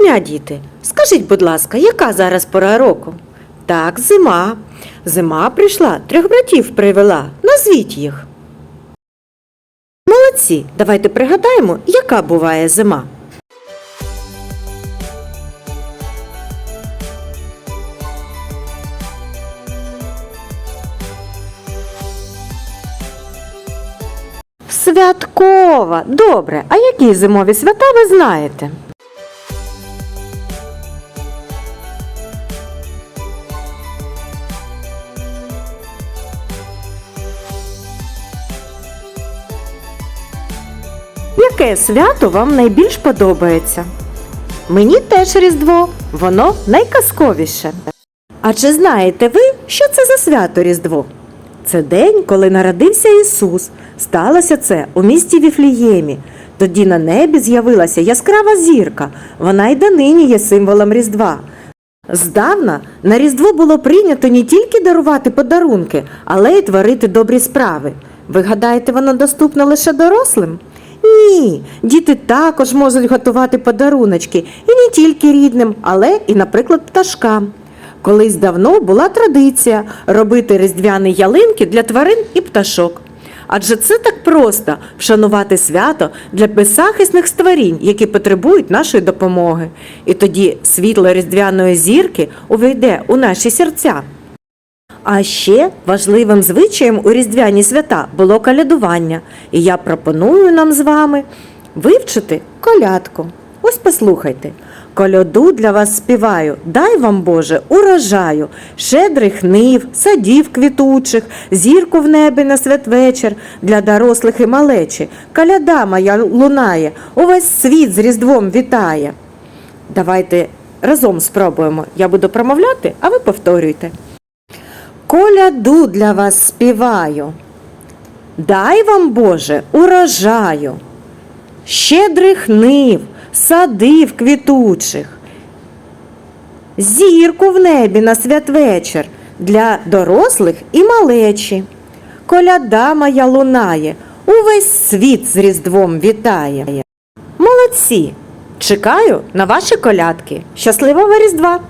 дня, діти. Скажіть, будь ласка, яка зараз пора року? Так, зима. Зима прийшла, трьох братів привела. Назвіть їх. Молодці, давайте пригадаємо, яка буває зима. Святкова. Добре. А які зимові свята ви знаєте? Яке свято вам найбільш подобається? Мені теж Різдво, воно найказковіше. А чи знаєте ви, що це за свято Різдво? Це день, коли народився Ісус. Сталося це у місті Віфліємі. Тоді на небі з'явилася яскрава зірка. Вона й донині є символом Різдва. Здавна на Різдво було прийнято не тільки дарувати подарунки, але й творити добрі справи. Ви гадаєте, воно доступно лише дорослим? Ні, діти також можуть готувати подаруночки і не тільки рідним, але і, наприклад, пташкам. Колись давно була традиція робити різдвяні ялинки для тварин і пташок. Адже це так просто вшанувати свято для беззахисних створінь, які потребують нашої допомоги. І тоді світло різдвяної зірки увійде у наші серця. А ще важливим звичаєм у різдвяні свята було колядування, і я пропоную нам з вами вивчити колядку. Ось послухайте. Коляду для вас співаю, дай вам, Боже, урожаю, щедрих нив, садів квітучих, зірку в небі на святвечір для дорослих і малечі. Коляда моя лунає, увесь світ з Різдвом вітає. Давайте разом спробуємо. Я буду промовляти, а ви повторюйте. Коляду для вас співаю. Дай вам, Боже, урожаю, щедрих нив, садив квітучих, зірку в небі на святвечір для дорослих і малечі. Коляда моя лунає, увесь світ з Різдвом вітає. Молодці! Чекаю на ваші колядки. Щасливого Різдва!